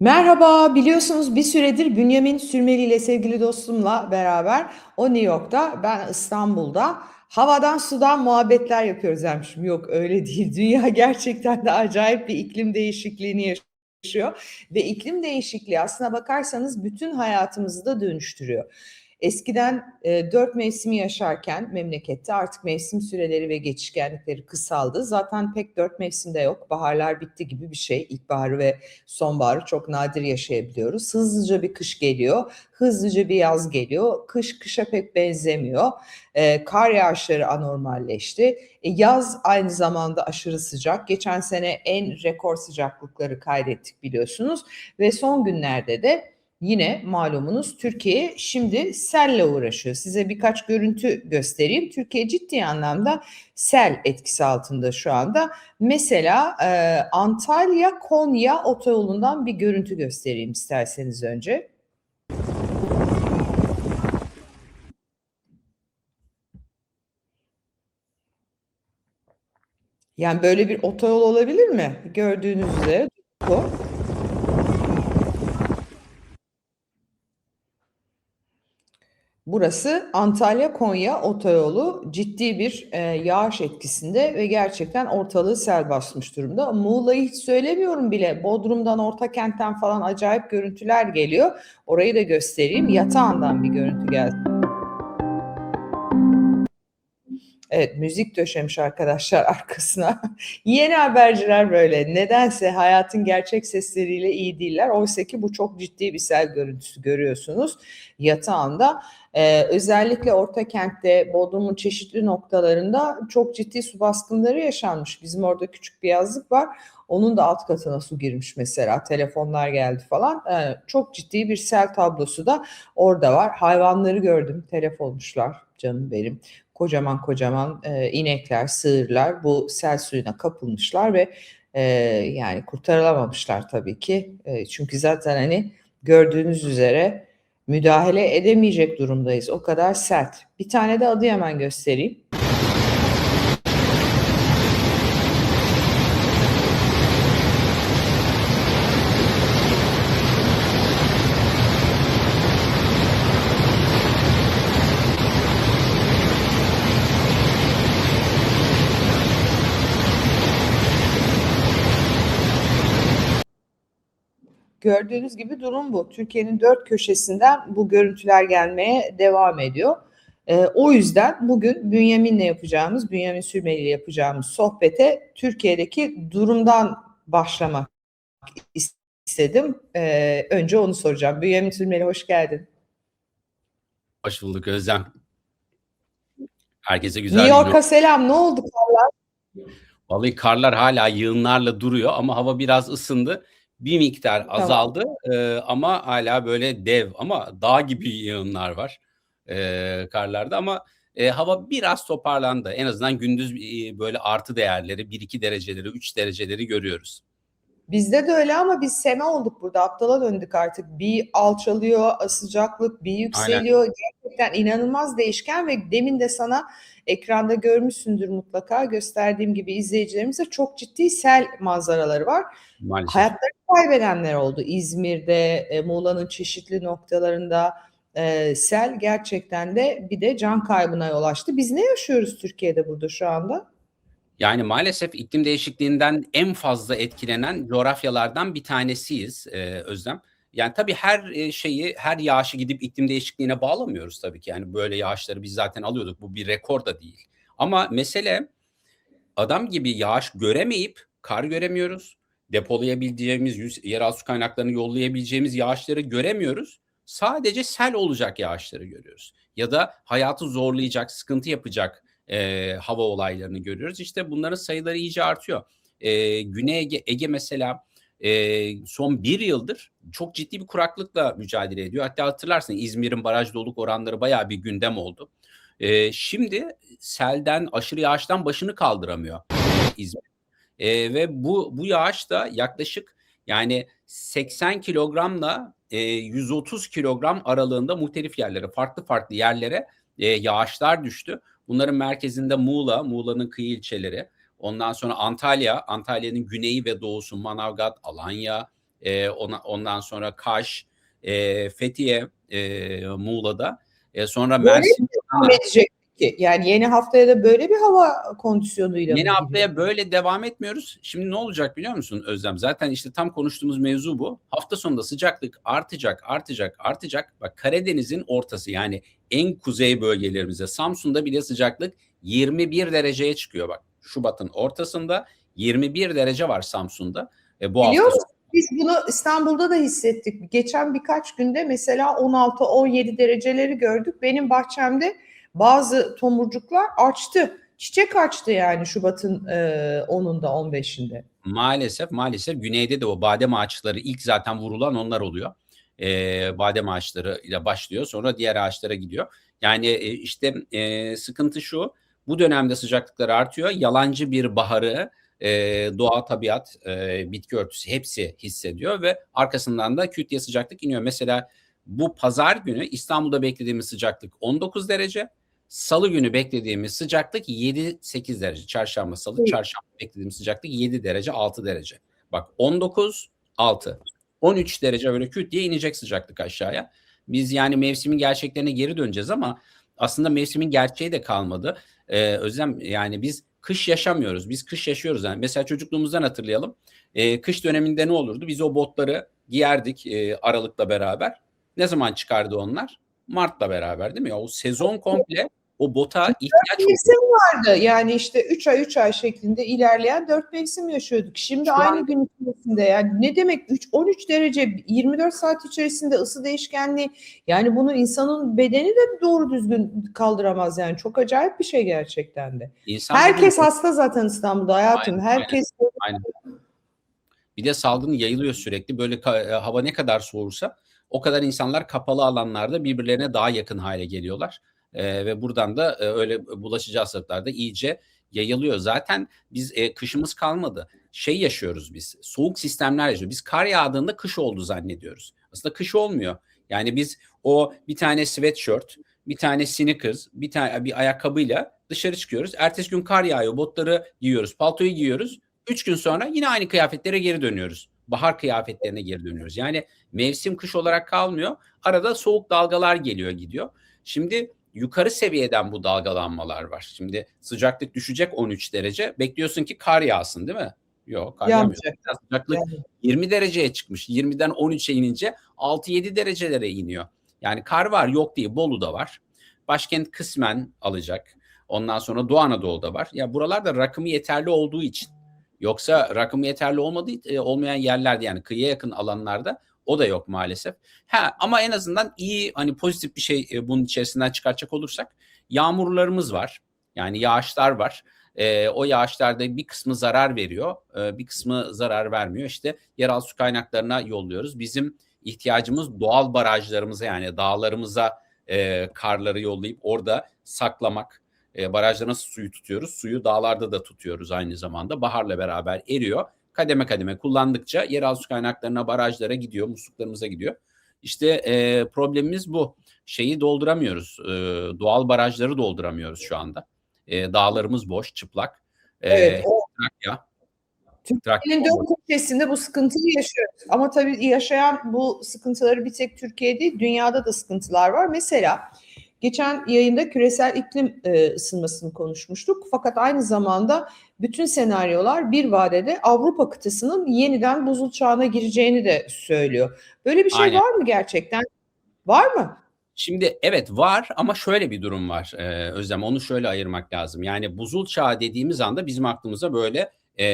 Merhaba, biliyorsunuz bir süredir Bünyamin Sürmeli ile sevgili dostumla beraber o New York'ta, ben İstanbul'da havadan sudan muhabbetler yapıyoruz dermişim. Yok öyle değil. Dünya gerçekten de acayip bir iklim değişikliğini yaşıyor ve iklim değişikliği aslına bakarsanız bütün hayatımızı da dönüştürüyor. Eskiden e, dört mevsimi yaşarken memlekette artık mevsim süreleri ve geçişkenlikleri kısaldı. Zaten pek dört mevsimde yok. Baharlar bitti gibi bir şey. İlkbaharı ve sonbaharı çok nadir yaşayabiliyoruz. Hızlıca bir kış geliyor, hızlıca bir yaz geliyor. Kış kışa pek benzemiyor. E, kar yağışları anormalleşti. E, yaz aynı zamanda aşırı sıcak. Geçen sene en rekor sıcaklıkları kaydettik biliyorsunuz. Ve son günlerde de Yine malumunuz Türkiye şimdi selle uğraşıyor. Size birkaç görüntü göstereyim. Türkiye ciddi anlamda sel etkisi altında şu anda. Mesela e, Antalya Konya otoyolundan bir görüntü göstereyim isterseniz önce. Yani böyle bir otoyol olabilir mi? Gördüğünüz üzere bu. Burası Antalya-Konya otoyolu ciddi bir e, yağış etkisinde ve gerçekten ortalığı sel basmış durumda. Muğla'yı hiç söylemiyorum bile. Bodrum'dan, Ortakent'ten falan acayip görüntüler geliyor. Orayı da göstereyim. Yatağından bir görüntü geldi. Evet müzik döşemiş arkadaşlar arkasına. Yeni haberciler böyle. Nedense hayatın gerçek sesleriyle iyi değiller. Oysa ki bu çok ciddi bir sel görüntüsü görüyorsunuz yatağında. Ee, özellikle Orta Kent'te Bodrum'un çeşitli noktalarında çok ciddi su baskınları yaşanmış. Bizim orada küçük bir yazlık var. Onun da alt katına su girmiş mesela. Telefonlar geldi falan. Ee, çok ciddi bir sel tablosu da orada var. Hayvanları gördüm. Telef olmuşlar canım benim kocaman kocaman e, inekler, sığırlar bu sel suyuna kapılmışlar ve e, yani kurtarılamamışlar tabii ki. E, çünkü zaten hani gördüğünüz üzere müdahale edemeyecek durumdayız. O kadar sert. Bir tane de adı hemen göstereyim. Gördüğünüz gibi durum bu. Türkiye'nin dört köşesinden bu görüntüler gelmeye devam ediyor. E, o yüzden bugün Bünyamin'le yapacağımız, Bünyamin Sürmeli ile yapacağımız sohbete Türkiye'deki durumdan başlamak istedim. E, önce onu soracağım. Bünyamin Sürmeli hoş geldin. Hoş bulduk Özlem. Herkese güzel New York'a selam. Ne oldu karlar? Vallahi karlar hala yığınlarla duruyor ama hava biraz ısındı bir miktar azaldı tamam. e, ama hala böyle dev ama dağ gibi yığınlar var e, karlarda ama e, hava biraz toparlandı. En azından gündüz e, böyle artı değerleri 1-2 dereceleri 3 dereceleri görüyoruz. Bizde de öyle ama biz seme olduk burada. Aptala döndük artık. Bir alçalıyor sıcaklık, bir yükseliyor. Aynen. Gerçekten inanılmaz değişken ve demin de sana ekranda görmüşsündür mutlaka. Gösterdiğim gibi izleyicilerimize çok ciddi sel manzaraları var. Maalesef. Hayatlarını kaybedenler oldu. İzmir'de, e, Muğla'nın çeşitli noktalarında e, sel gerçekten de bir de can kaybına yol açtı. Biz ne yaşıyoruz Türkiye'de burada şu anda? Yani maalesef iklim değişikliğinden en fazla etkilenen coğrafyalardan bir tanesiyiz e, Özlem. Yani tabii her e, şeyi, her yağışı gidip iklim değişikliğine bağlamıyoruz tabii ki. Yani böyle yağışları biz zaten alıyorduk. Bu bir rekor da değil. Ama mesele adam gibi yağış göremeyip kar göremiyoruz. Depolayabileceğimiz, yeraltı su kaynaklarını yollayabileceğimiz yağışları göremiyoruz. Sadece sel olacak yağışları görüyoruz. Ya da hayatı zorlayacak, sıkıntı yapacak e, hava olaylarını görüyoruz. İşte bunların sayıları iyice artıyor. E, Güney Ege, Ege mesela e, son bir yıldır çok ciddi bir kuraklıkla mücadele ediyor. Hatta hatırlarsın İzmir'in baraj doluluk oranları bayağı bir gündem oldu. E, şimdi selden, aşırı yağıştan başını kaldıramıyor İzmir. E, ve bu bu yağış da yaklaşık yani 80 kilogramla e, 130 kilogram aralığında muhtelif yerlere, farklı farklı yerlere e, yağışlar düştü. Bunların merkezinde Muğla, Muğla'nın kıyı ilçeleri. Ondan sonra Antalya, Antalya'nın güneyi ve doğusu, Manavgat, Alanya, E, ona, ondan sonra Kaş, e, Fethiye, e, Muğla'da. E, sonra Mersin. devam edecek ki? Yani yeni haftaya da böyle bir hava kondisyonuyla Yeni haftaya böyle devam etmiyoruz. Şimdi ne olacak biliyor musun Özlem? Zaten işte tam konuştuğumuz mevzu bu. Hafta sonunda sıcaklık artacak, artacak, artacak. Bak Karadeniz'in ortası yani en kuzey bölgelerimize Samsun'da bile sıcaklık 21 dereceye çıkıyor bak. Şubat'ın ortasında 21 derece var Samsun'da. E, bu Biliyor hafta musun? Biz bunu İstanbul'da da hissettik. Geçen birkaç günde mesela 16-17 dereceleri gördük. Benim bahçemde bazı tomurcuklar açtı. Çiçek açtı yani Şubat'ın e, 10'unda 15'inde. Maalesef maalesef güneyde de o badem ağaçları ilk zaten vurulan onlar oluyor. Ee, badem ağaçları ile başlıyor sonra diğer ağaçlara gidiyor. Yani e, işte e, sıkıntı şu bu dönemde sıcaklıklar artıyor. Yalancı bir baharı e, doğa, tabiat, e, bitki örtüsü hepsi hissediyor ve arkasından da küt diye sıcaklık iniyor. Mesela bu pazar günü İstanbul'da beklediğimiz sıcaklık 19 derece. Salı günü beklediğimiz sıcaklık 7-8 derece. Çarşamba, salı, Evet. çarşamba beklediğimiz sıcaklık 7 derece, 6 derece. Bak 19, 6. 13 derece böyle küt diye inecek sıcaklık aşağıya. Biz yani mevsimin gerçeklerine geri döneceğiz ama aslında mevsimin gerçeği de kalmadı. Ee, Özlem yani biz kış yaşamıyoruz. Biz kış yaşıyoruz. Yani mesela çocukluğumuzdan hatırlayalım. Ee, kış döneminde ne olurdu? Biz o botları giyerdik e, Aralık'la beraber. Ne zaman çıkardı onlar? Mart'la beraber değil mi? O sezon komple o bota ihtiyaç oluyor. Mevsim vardı yani işte 3 ay 3 ay şeklinde ilerleyen 4 mevsim yaşıyorduk. Şimdi Şu aynı an- gün içerisinde yani ne demek 3 13 derece 24 saat içerisinde ısı değişkenliği yani bunu insanın bedeni de doğru düzgün kaldıramaz yani çok acayip bir şey gerçekten de. İnsan Herkes bugün- hasta zaten İstanbul'da hayatım. Aynen, Herkes Bir de salgın yayılıyor sürekli. Böyle hava ne kadar soğursa o kadar insanlar kapalı alanlarda birbirlerine daha yakın hale geliyorlar. E, ve buradan da e, öyle bulaşıcı hastalıklar da iyice yayılıyor. Zaten biz e, kışımız kalmadı. Şey yaşıyoruz biz. Soğuk sistemler yaşıyoruz. Biz kar yağdığında kış oldu zannediyoruz. Aslında kış olmuyor. Yani biz o bir tane sweatshirt, bir tane sneakers, bir tane bir ayakkabıyla dışarı çıkıyoruz. Ertesi gün kar yağıyor, botları giyiyoruz, paltoyu giyiyoruz. Üç gün sonra yine aynı kıyafetlere geri dönüyoruz. Bahar kıyafetlerine geri dönüyoruz. Yani mevsim kış olarak kalmıyor. Arada soğuk dalgalar geliyor gidiyor. Şimdi yukarı seviyeden bu dalgalanmalar var. Şimdi sıcaklık düşecek 13 derece. Bekliyorsun ki kar yağsın değil mi? Yok kar yağmıyor. Sıcaklık Yani. 20 dereceye çıkmış. 20'den 13'e inince 6-7 derecelere iniyor. Yani kar var yok değil. Bolu'da var. Başkent kısmen alacak. Ondan sonra Doğu Anadolu'da var. Ya buralarda rakımı yeterli olduğu için. Yoksa rakımı yeterli olmadığı e, olmayan yerlerde yani kıyıya yakın alanlarda o da yok maalesef. Ha ama en azından iyi hani pozitif bir şey e, bunun içerisinden çıkartacak olursak yağmurlarımız var. Yani yağışlar var. E, o yağışlarda bir kısmı zarar veriyor, e, bir kısmı zarar vermiyor. İşte yeraltı su kaynaklarına yolluyoruz. Bizim ihtiyacımız doğal barajlarımıza yani dağlarımıza e, karları yollayıp orada saklamak. E, barajda nasıl suyu tutuyoruz? Suyu dağlarda da tutuyoruz aynı zamanda. Baharla beraber eriyor. Kademe kademe kullandıkça yeraltı su kaynaklarına, barajlara gidiyor, musluklarımıza gidiyor. İşte e, problemimiz bu. Şeyi dolduramıyoruz. E, doğal barajları dolduramıyoruz şu anda. E, dağlarımız boş, çıplak. E, Evet, o Trakya. Türkiye'nin dört köşesinde bu sıkıntıyı yaşıyoruz. Ama tabii yaşayan bu sıkıntıları bir tek Türkiye değil, dünyada da sıkıntılar var. Mesela geçen yayında küresel iklim e, ısınmasını konuşmuştuk. Fakat aynı zamanda bütün senaryolar bir vadede Avrupa kıtasının yeniden buzul çağına gireceğini de söylüyor. Böyle bir şey Aynen. var mı gerçekten? Var mı? Şimdi evet var ama şöyle bir durum var e, Özlem onu şöyle ayırmak lazım. Yani buzul çağı dediğimiz anda bizim aklımıza böyle e,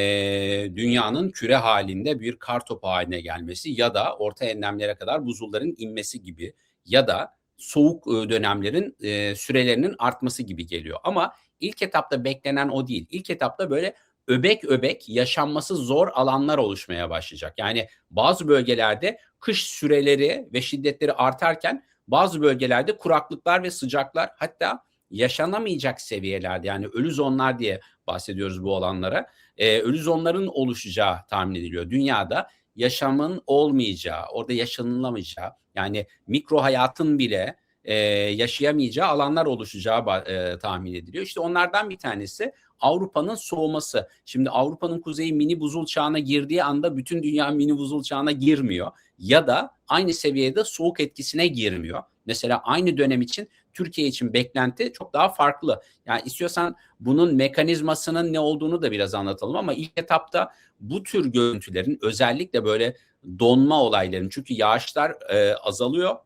dünyanın küre halinde bir kar topu haline gelmesi ya da orta enlemlere kadar buzulların inmesi gibi ya da soğuk e, dönemlerin e, sürelerinin artması gibi geliyor. Ama ilk etapta beklenen o değil. İlk etapta böyle öbek öbek yaşanması zor alanlar oluşmaya başlayacak. Yani bazı bölgelerde kış süreleri ve şiddetleri artarken bazı bölgelerde kuraklıklar ve sıcaklar hatta yaşanamayacak seviyelerde yani ölü zonlar diye bahsediyoruz bu alanlara. Ee, ölü zonların oluşacağı tahmin ediliyor. Dünyada yaşamın olmayacağı, orada yaşanılamayacağı yani mikro hayatın bile e, yaşayamayacağı alanlar oluşacağı e, tahmin ediliyor. İşte onlardan bir tanesi Avrupa'nın soğuması. Şimdi Avrupa'nın kuzeyi mini buzul çağına girdiği anda bütün dünya mini buzul çağına girmiyor. Ya da aynı seviyede soğuk etkisine girmiyor. Mesela aynı dönem için Türkiye için beklenti çok daha farklı. Yani istiyorsan bunun mekanizmasının ne olduğunu da biraz anlatalım ama ilk etapta bu tür görüntülerin özellikle böyle donma olayların çünkü yağışlar e, azalıyor.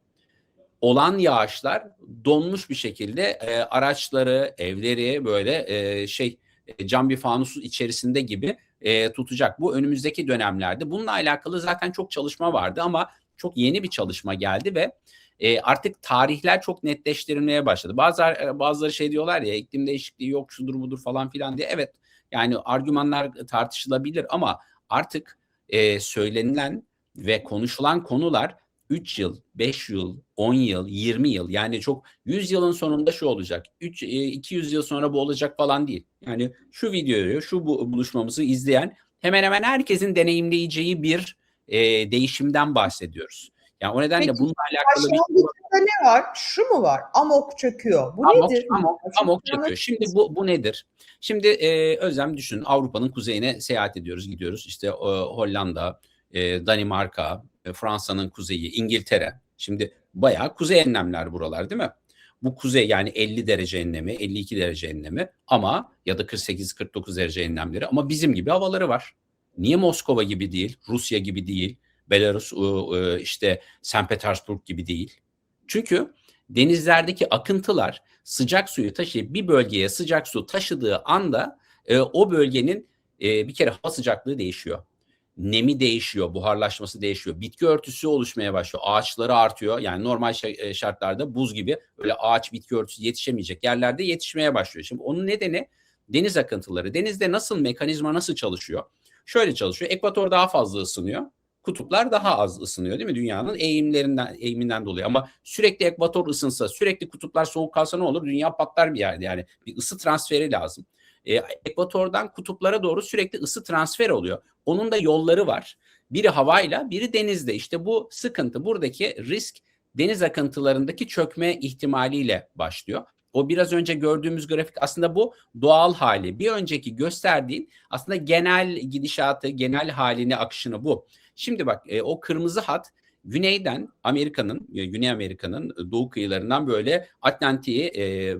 Olan yağışlar donmuş bir şekilde e, araçları, evleri böyle e, şey e, cam bir fanus içerisinde gibi e, tutacak. Bu önümüzdeki dönemlerde. Bununla alakalı zaten çok çalışma vardı ama çok yeni bir çalışma geldi ve e, artık tarihler çok netleştirilmeye başladı. Bazı bazıları şey diyorlar ya iklim değişikliği yok şudur budur falan filan diye. Evet yani argümanlar tartışılabilir ama artık e, söylenilen ve konuşulan konular 3 yıl, 5 yıl, 10 yıl, 20 yıl yani çok 100 yılın sonunda şu olacak. 3 200 yıl sonra bu olacak falan değil. Yani şu videoyu, şu bu, buluşmamızı izleyen hemen hemen herkesin deneyimleyeceği bir e, değişimden bahsediyoruz. Yani o nedenle Peki, bununla alakalı bir şey ne var? Şu mu var? Amok çöküyor. Bu amok, nedir? Amok, amok çöküyor. Şimdi bu, bu nedir? Şimdi e, Özlem düşün Avrupa'nın kuzeyine seyahat ediyoruz, gidiyoruz. İşte e, Hollanda, e, Danimarka, e, Fransa'nın kuzeyi, İngiltere. Şimdi bayağı kuzey enlemler buralar değil mi? Bu kuzey yani 50 derece enlemi, 52 derece enlemi ama ya da 48-49 derece enlemleri ama bizim gibi havaları var. Niye Moskova gibi değil, Rusya gibi değil, Belarus işte St. Petersburg gibi değil? Çünkü denizlerdeki akıntılar sıcak suyu taşıyıp bir bölgeye sıcak su taşıdığı anda o bölgenin bir kere hava sıcaklığı değişiyor nemi değişiyor, buharlaşması değişiyor. Bitki örtüsü oluşmaya başlıyor. Ağaçları artıyor. Yani normal e, şartlarda buz gibi öyle ağaç bitki örtüsü yetişemeyecek yerlerde yetişmeye başlıyor. Şimdi onun nedeni deniz akıntıları. Denizde nasıl mekanizma nasıl çalışıyor? Şöyle çalışıyor. Ekvator daha fazla ısınıyor. Kutuplar daha az ısınıyor değil mi? Dünyanın eğimlerinden eğiminden dolayı. Ama sürekli ekvator ısınsa, sürekli kutuplar soğuk kalsa ne olur? Dünya patlar bir yerde. Yani bir ısı transferi lazım e, ekvatordan kutuplara doğru sürekli ısı transfer oluyor. Onun da yolları var. Biri havayla, biri denizde. İşte bu sıkıntı, buradaki risk deniz akıntılarındaki çökme ihtimaliyle başlıyor. O biraz önce gördüğümüz grafik aslında bu doğal hali. Bir önceki gösterdiğin aslında genel gidişatı, genel halini, akışını bu. Şimdi bak e, o kırmızı hat güneyden Amerika'nın, e, Güney Amerika'nın doğu kıyılarından böyle Atlantik'i e,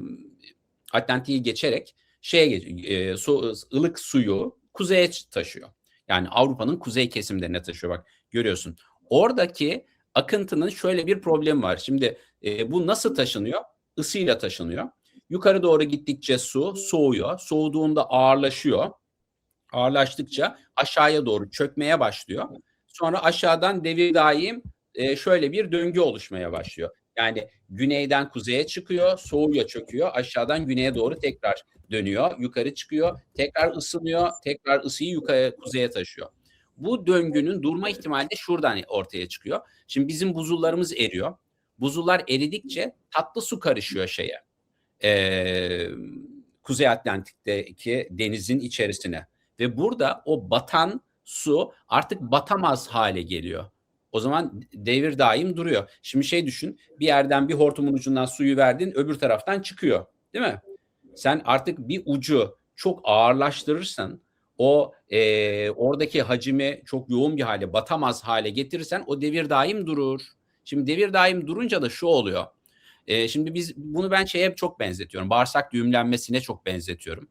Atlantik'i geçerek şeye e, su, ılık suyu kuzeye taşıyor. Yani Avrupa'nın kuzey kesimlerine taşıyor bak görüyorsun. Oradaki akıntının şöyle bir problemi var. Şimdi e, bu nasıl taşınıyor? Isıyla taşınıyor. Yukarı doğru gittikçe su soğuyor. Soğuduğunda ağırlaşıyor. Ağırlaştıkça aşağıya doğru çökmeye başlıyor. Sonra aşağıdan devir daim e, şöyle bir döngü oluşmaya başlıyor. Yani güneyden kuzeye çıkıyor, soğuyor, çöküyor. Aşağıdan güneye doğru tekrar dönüyor, yukarı çıkıyor, tekrar ısınıyor, tekrar ısıyı yukarı kuzeye taşıyor. Bu döngünün durma ihtimali de şuradan ortaya çıkıyor. Şimdi bizim buzullarımız eriyor. Buzullar eridikçe tatlı su karışıyor şeye. Ee, Kuzey Atlantik'teki denizin içerisine. Ve burada o batan su artık batamaz hale geliyor. O zaman devir daim duruyor. Şimdi şey düşün bir yerden bir hortumun ucundan suyu verdin öbür taraftan çıkıyor. Değil mi? Sen artık bir ucu çok ağırlaştırırsan o e, oradaki hacimi çok yoğun bir hale batamaz hale getirirsen o devir daim durur. Şimdi devir daim durunca da şu oluyor. E, şimdi biz bunu ben şeye çok benzetiyorum. Bağırsak düğümlenmesine çok benzetiyorum.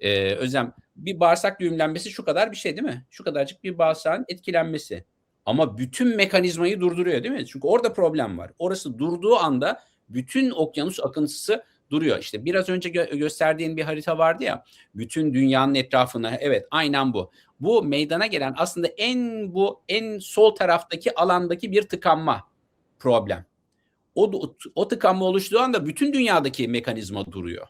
E, Özlem bir bağırsak düğümlenmesi şu kadar bir şey değil mi? Şu kadarcık bir bağırsağın etkilenmesi. Ama bütün mekanizmayı durduruyor değil mi? Çünkü orada problem var. Orası durduğu anda bütün okyanus akıntısı duruyor. İşte biraz önce gö- gösterdiğin bir harita vardı ya. Bütün dünyanın etrafına evet aynen bu. Bu meydana gelen aslında en bu en sol taraftaki alandaki bir tıkanma problem. O, o tıkanma oluştuğu anda bütün dünyadaki mekanizma duruyor.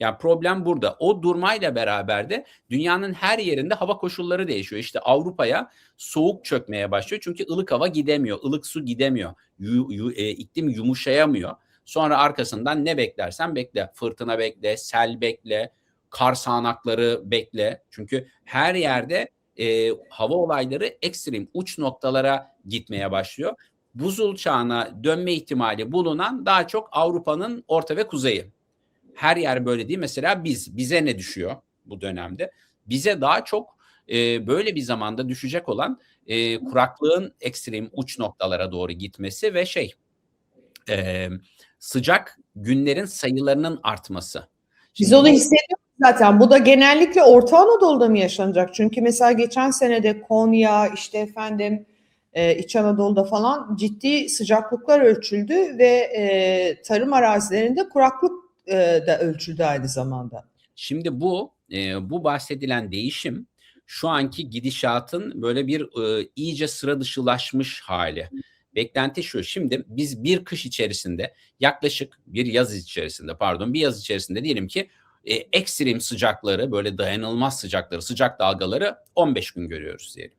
Yani problem burada. O durmayla beraber de dünyanın her yerinde hava koşulları değişiyor. İşte Avrupa'ya soğuk çökmeye başlıyor. Çünkü ılık hava gidemiyor, ılık su gidemiyor. Yu, yu, e, iklim yumuşayamıyor. Sonra arkasından ne beklersen bekle. Fırtına bekle, sel bekle, kar sağanakları bekle. Çünkü her yerde e, hava olayları ekstrem uç noktalara gitmeye başlıyor. buzul çağına dönme ihtimali bulunan daha çok Avrupa'nın orta ve kuzeyi. Her yer böyle değil. Mesela biz, bize ne düşüyor bu dönemde? Bize daha çok e, böyle bir zamanda düşecek olan e, kuraklığın ekstrem uç noktalara doğru gitmesi ve şey e, sıcak günlerin sayılarının artması. Biz onu hissediyoruz zaten. Bu da genellikle Orta Anadolu'da mı yaşanacak? Çünkü mesela geçen senede Konya, işte efendim e, İç Anadolu'da falan ciddi sıcaklıklar ölçüldü ve e, tarım arazilerinde kuraklık e, da ölçüldü aynı zamanda. Şimdi bu e, bu bahsedilen değişim şu anki gidişatın böyle bir e, iyice sıra dışılaşmış hali. Beklenti şu. Şimdi biz bir kış içerisinde yaklaşık bir yaz içerisinde pardon bir yaz içerisinde diyelim ki e, ekstrem sıcakları böyle dayanılmaz sıcakları sıcak dalgaları 15 gün görüyoruz diyelim.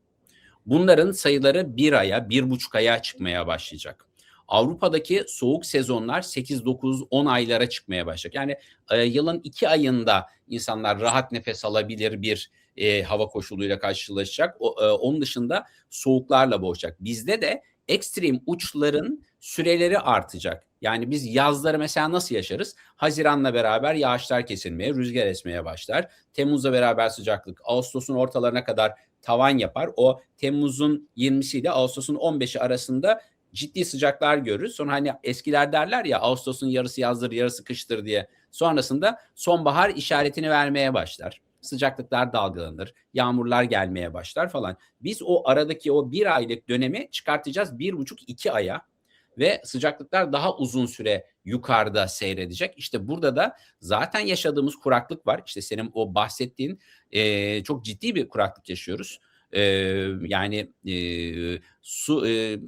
Bunların sayıları bir aya bir buçuk aya çıkmaya başlayacak. Avrupa'daki soğuk sezonlar 8, 9, 10 aylara çıkmaya başlayacak. Yani e, yılın iki ayında insanlar rahat nefes alabilir bir e, hava koşuluyla karşılaşacak. O, e, onun dışında soğuklarla boğacak. Bizde de ekstrem uçların süreleri artacak. Yani biz yazları mesela nasıl yaşarız? Haziranla beraber yağışlar kesilmeye, rüzgar esmeye başlar. Temmuzla beraber sıcaklık Ağustos'un ortalarına kadar tavan yapar. O Temmuz'un 20'si ile Ağustos'un 15'i arasında ciddi sıcaklar görürüz. Sonra hani eskiler derler ya Ağustos'un yarısı yazdır, yarısı kıştır diye. Sonrasında sonbahar işaretini vermeye başlar. Sıcaklıklar dalgalanır, yağmurlar gelmeye başlar falan. Biz o aradaki o bir aylık dönemi çıkartacağız bir buçuk iki aya ve sıcaklıklar daha uzun süre yukarıda seyredecek. İşte burada da zaten yaşadığımız kuraklık var. İşte senin o bahsettiğin e, çok ciddi bir kuraklık yaşıyoruz. E, yani e, su e,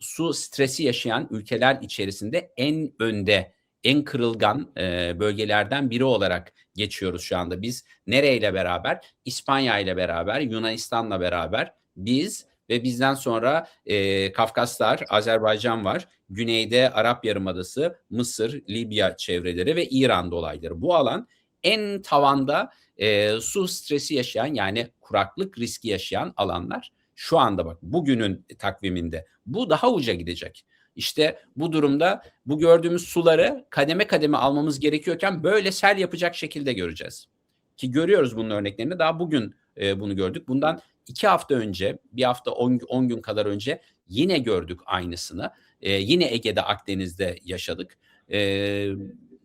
su stresi yaşayan ülkeler içerisinde en önde, en kırılgan e, bölgelerden biri olarak geçiyoruz şu anda. Biz nereyle beraber? İspanya ile beraber, Yunanistan'la beraber biz ve bizden sonra e, Kafkaslar, Azerbaycan var. Güneyde Arap Yarımadası, Mısır, Libya çevreleri ve İran dolayları. Bu alan en tavanda e, su stresi yaşayan yani kuraklık riski yaşayan alanlar. Şu anda bak bugünün takviminde bu daha uca gidecek. İşte bu durumda bu gördüğümüz suları kademe kademe almamız gerekiyorken böyle sel yapacak şekilde göreceğiz. Ki görüyoruz bunun örneklerini daha bugün e, bunu gördük. Bundan iki hafta önce bir hafta on, on gün kadar önce yine gördük aynısını. E, yine Ege'de Akdeniz'de yaşadık. E,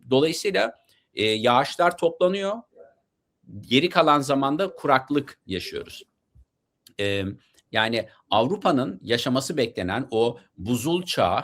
dolayısıyla e, yağışlar toplanıyor. Geri kalan zamanda kuraklık yaşıyoruz. E, yani Avrupa'nın yaşaması beklenen o buzul çağı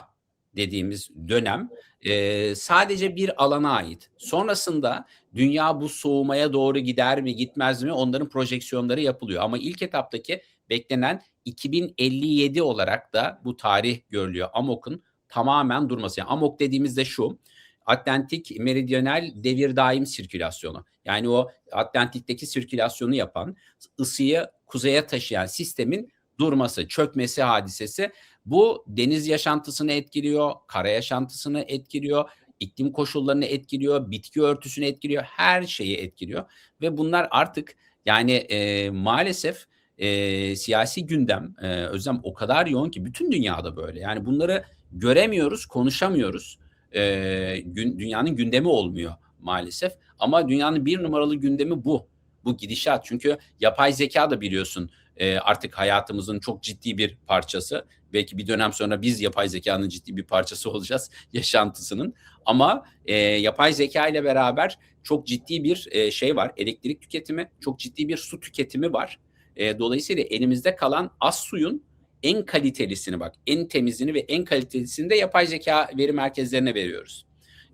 dediğimiz dönem e, sadece bir alana ait. Sonrasında dünya bu soğumaya doğru gider mi gitmez mi onların projeksiyonları yapılıyor. Ama ilk etaptaki beklenen 2057 olarak da bu tarih görülüyor. AMOK'un tamamen durması. Yani AMOK dediğimizde şu Atlantik meridional devir daim sirkülasyonu. Yani o Atlantik'teki sirkülasyonu yapan, ısıyı kuzeye taşıyan sistemin durması, çökmesi hadisesi bu deniz yaşantısını etkiliyor, kara yaşantısını etkiliyor, iklim koşullarını etkiliyor, bitki örtüsünü etkiliyor, her şeyi etkiliyor ve bunlar artık yani e, maalesef e, siyasi gündem, e, özlem o kadar yoğun ki bütün dünyada böyle. Yani bunları göremiyoruz, konuşamıyoruz. E, gün, dünyanın gündemi olmuyor maalesef. Ama dünyanın bir numaralı gündemi bu. Bu gidişat. Çünkü yapay zeka da biliyorsun e, artık hayatımızın çok ciddi bir parçası. Belki bir dönem sonra biz yapay zekanın ciddi bir parçası olacağız yaşantısının. Ama e, yapay zeka ile beraber çok ciddi bir e, şey var. Elektrik tüketimi, çok ciddi bir su tüketimi var. E, dolayısıyla elimizde kalan az suyun en kalitelisini bak, en temizini ve en kalitelisini de yapay zeka veri merkezlerine veriyoruz.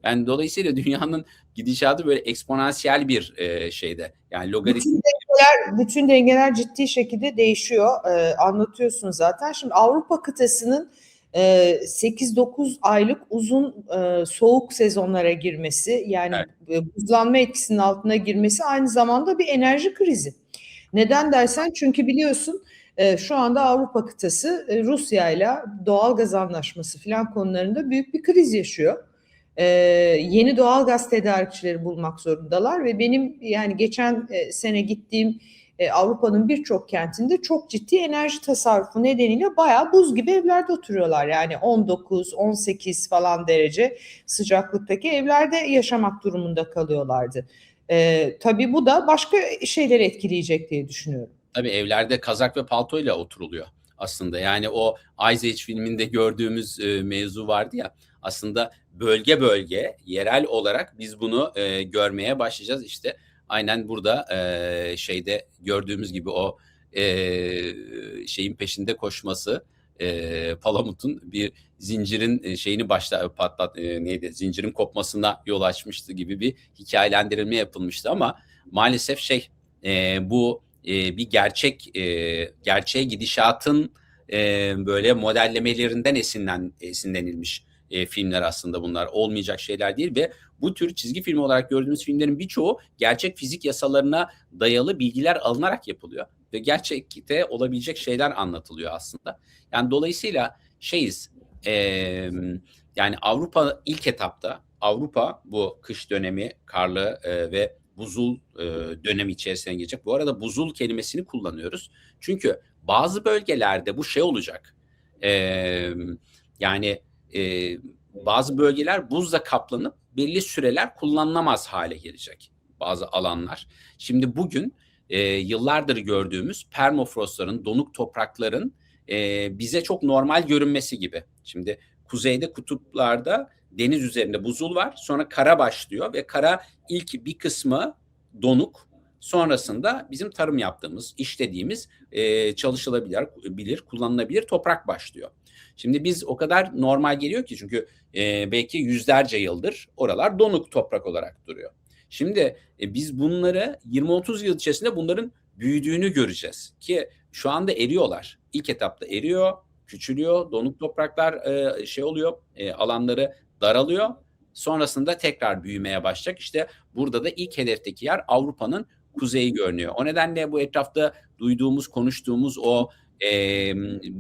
Yani dolayısıyla dünyanın gidişatı böyle eksponansiyel bir e, şeyde. Yani logaritmik. Bütün dengeler, bütün dengeler ciddi şekilde değişiyor. Ee, anlatıyorsun zaten. Şimdi Avrupa kıtasının e, 8-9 aylık uzun e, soğuk sezonlara girmesi yani evet. buzlanma etkisinin altına girmesi aynı zamanda bir enerji krizi. Neden dersen çünkü biliyorsun e, şu anda Avrupa kıtası e, Rusya ile doğal gaz anlaşması filan konularında büyük bir kriz yaşıyor e, yeni doğal gaz tedarikçileri bulmak zorundalar ve benim yani geçen e, sene gittiğim e, Avrupa'nın birçok kentinde çok ciddi enerji tasarrufu nedeniyle bayağı buz gibi evlerde oturuyorlar. Yani 19, 18 falan derece sıcaklıktaki evlerde yaşamak durumunda kalıyorlardı. E, tabii bu da başka şeyleri etkileyecek diye düşünüyorum. Tabii evlerde kazak ve paltoyla oturuluyor aslında. Yani o Ice Age filminde gördüğümüz e, mevzu vardı ya aslında bölge bölge yerel olarak biz bunu e, görmeye başlayacağız. İşte aynen burada e, şeyde gördüğümüz gibi o e, şeyin peşinde koşması e, Palamut'un bir zincirin şeyini başta patlat e, neydi? Zincirin kopmasına yol açmıştı gibi bir hikayelendirilme yapılmıştı. Ama maalesef şey e, bu e, bir gerçek e, gerçeğe gidişatın e, böyle modellemelerinden esinlen esinlenilmiş e, filmler aslında bunlar olmayacak şeyler değil ve bu tür çizgi film olarak gördüğümüz filmlerin birçoğu gerçek fizik yasalarına dayalı bilgiler alınarak yapılıyor ve gerçekte olabilecek şeyler anlatılıyor aslında. Yani dolayısıyla şeyiz e, yani Avrupa ilk etapta Avrupa bu kış dönemi karlı e, ve buzul e, dönemi içerisine girecek. Bu arada buzul kelimesini kullanıyoruz. Çünkü bazı bölgelerde bu şey olacak. E, yani e, bazı bölgeler buzla kaplanıp belli süreler kullanılamaz hale gelecek bazı alanlar. Şimdi bugün e, yıllardır gördüğümüz permafrostların, donuk toprakların e, bize çok normal görünmesi gibi. Şimdi kuzeyde kutuplarda deniz üzerinde buzul var. Sonra kara başlıyor ve kara ilk bir kısmı donuk. Sonrasında bizim tarım yaptığımız, işlediğimiz e, çalışılabilir, bilir, kullanılabilir toprak başlıyor. Şimdi biz o kadar normal geliyor ki çünkü e, belki yüzlerce yıldır oralar donuk toprak olarak duruyor. Şimdi e, biz bunları 20-30 yıl içerisinde bunların büyüdüğünü göreceğiz ki şu anda eriyorlar. İlk etapta eriyor, küçülüyor, donuk topraklar e, şey oluyor, e, alanları daralıyor. Sonrasında tekrar büyümeye başlayacak. İşte burada da ilk hedefteki yer Avrupa'nın kuzeyi görünüyor. O nedenle bu etrafta duyduğumuz, konuştuğumuz o e,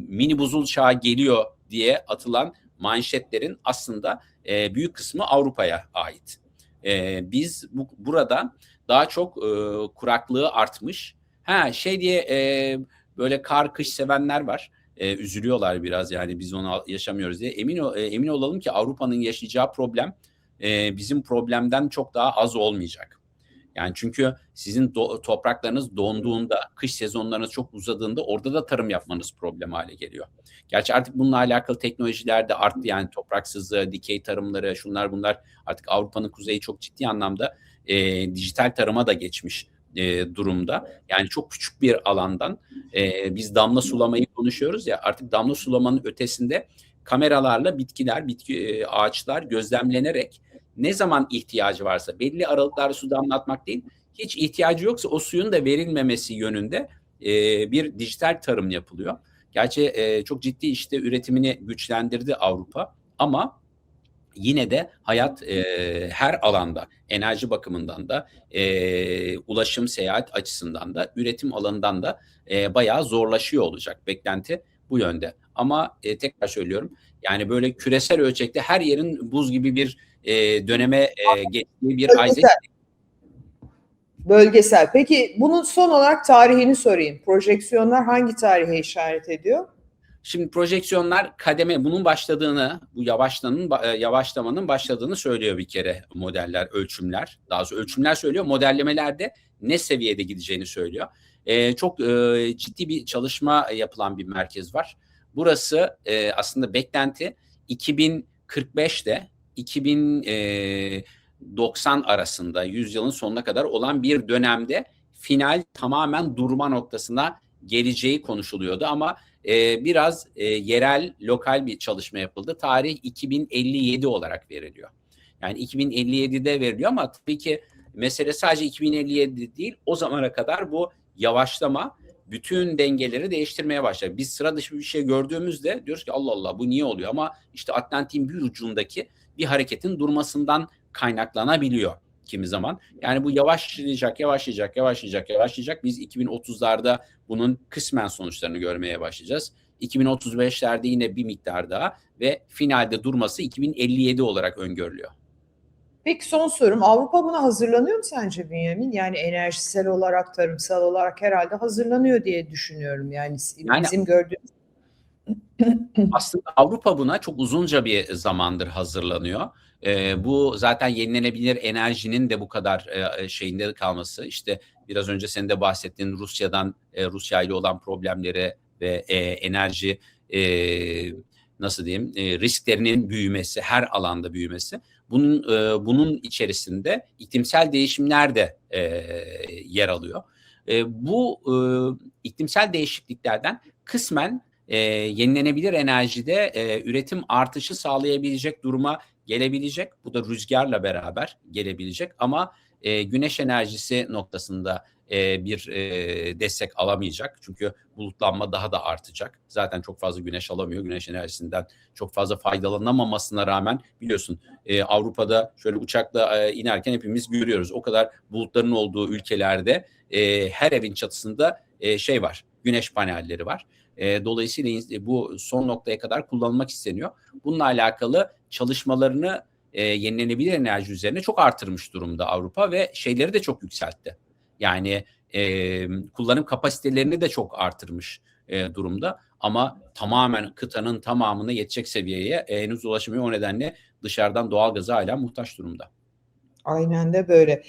mini buzul çağı geliyor diye atılan manşetlerin aslında e, büyük kısmı Avrupa'ya ait. E, biz bu, burada daha çok e, kuraklığı artmış. Ha şey diye e, böyle kar kış sevenler var. E, üzülüyorlar biraz yani biz onu yaşamıyoruz diye. Emin e, emin olalım ki Avrupa'nın yaşayacağı problem e, bizim problemden çok daha az olmayacak. Yani çünkü sizin do- topraklarınız donduğunda, kış sezonlarınız çok uzadığında orada da tarım yapmanız problem hale geliyor. Gerçi artık bununla alakalı teknolojiler de arttı yani topraksızlığı, dikey tarımları, şunlar bunlar artık Avrupa'nın kuzeyi çok ciddi anlamda e, dijital tarıma da geçmiş e, durumda. Yani çok küçük bir alandan e, biz damla sulamayı konuşuyoruz ya artık damla sulamanın ötesinde kameralarla bitkiler, bitki e, ağaçlar gözlemlenerek ne zaman ihtiyacı varsa belli aralıklarla su damlatmak değil, hiç ihtiyacı yoksa o suyun da verilmemesi yönünde e, bir dijital tarım yapılıyor. Gerçi e, çok ciddi işte üretimini güçlendirdi Avrupa ama yine de hayat e, her alanda enerji bakımından da e, ulaşım seyahat açısından da üretim alanından da e, bayağı zorlaşıyor olacak beklenti bu yönde. Ama e, tekrar söylüyorum yani böyle küresel ölçekte her yerin buz gibi bir e, döneme e, geçtiği bir Isaac. Bölgesel. Peki bunun son olarak tarihini sorayım. Projeksiyonlar hangi tarihe işaret ediyor? Şimdi projeksiyonlar kademe bunun başladığını, bu yavaşlamanın yavaşlamanın başladığını söylüyor bir kere modeller, ölçümler. Daha doğrusu ölçümler söylüyor. Modellemelerde ne seviyede gideceğini söylüyor. Ee, çok e, ciddi bir çalışma yapılan bir merkez var. Burası e, aslında beklenti 2045'te 2090 arasında yüzyılın sonuna kadar olan bir dönemde final tamamen durma noktasına geleceği konuşuluyordu ama e, biraz e, yerel, lokal bir çalışma yapıldı. Tarih 2057 olarak veriliyor. Yani 2057'de veriliyor ama tabii ki mesele sadece 2057 değil. O zamana kadar bu yavaşlama bütün dengeleri değiştirmeye başlar. Biz sıra dışı bir şey gördüğümüzde diyoruz ki Allah Allah bu niye oluyor? Ama işte Atlantik'in bir ucundaki bir hareketin durmasından kaynaklanabiliyor kimi zaman. Yani bu yavaşlayacak, yavaşlayacak, yavaşlayacak, yavaşlayacak. Biz 2030'larda bunun kısmen sonuçlarını görmeye başlayacağız. 2035'lerde yine bir miktar daha ve finalde durması 2057 olarak öngörülüyor. Peki son sorum. Avrupa buna hazırlanıyor mu sence Bünyamin? Yani enerjisel olarak, tarımsal olarak herhalde hazırlanıyor diye düşünüyorum. Yani s- Yani bizim gördüğümüz aslında Avrupa buna çok uzunca bir zamandır hazırlanıyor. Ee, bu zaten yenilenebilir enerjinin de bu kadar e, şeyinde kalması, işte biraz önce senin de bahsettiğin Rusya'dan e, Rusya ile olan problemleri ve e, enerji e, nasıl diyeyim e, risklerinin büyümesi, her alanda büyümesi. Bunun e, bunun içerisinde iklimsel değişimler de e, yer alıyor. E, bu e, iklimsel değişikliklerden kısmen e, yenilenebilir enerjide e, üretim artışı sağlayabilecek duruma gelebilecek. Bu da rüzgarla beraber gelebilecek ama e, güneş enerjisi noktasında bir destek alamayacak. Çünkü bulutlanma daha da artacak. Zaten çok fazla güneş alamıyor. Güneş enerjisinden çok fazla faydalanamamasına rağmen biliyorsun Avrupa'da şöyle uçakla inerken hepimiz görüyoruz. O kadar bulutların olduğu ülkelerde her evin çatısında şey var. Güneş panelleri var. Dolayısıyla bu son noktaya kadar kullanılmak isteniyor. Bununla alakalı çalışmalarını e, yenilenebilir enerji üzerine çok artırmış durumda Avrupa ve şeyleri de çok yükseltti. Yani e, kullanım kapasitelerini de çok artırmış e, durumda. Ama tamamen kıtanın tamamına yetecek seviyeye e, henüz ulaşamıyor. O nedenle dışarıdan doğalgaza hala muhtaç durumda. Aynen de böyle.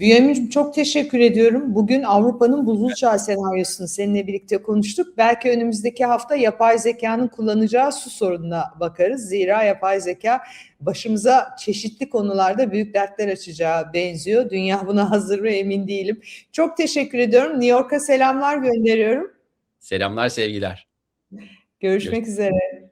Bünyamin'cim çok teşekkür ediyorum. Bugün Avrupa'nın buzul çağı senaryosunu seninle birlikte konuştuk. Belki önümüzdeki hafta yapay zekanın kullanacağı su sorununa bakarız. Zira yapay zeka başımıza çeşitli konularda büyük dertler açacağı benziyor. Dünya buna hazır mı emin değilim. Çok teşekkür ediyorum. New York'a selamlar gönderiyorum. Selamlar, sevgiler. Görüşmek üzere.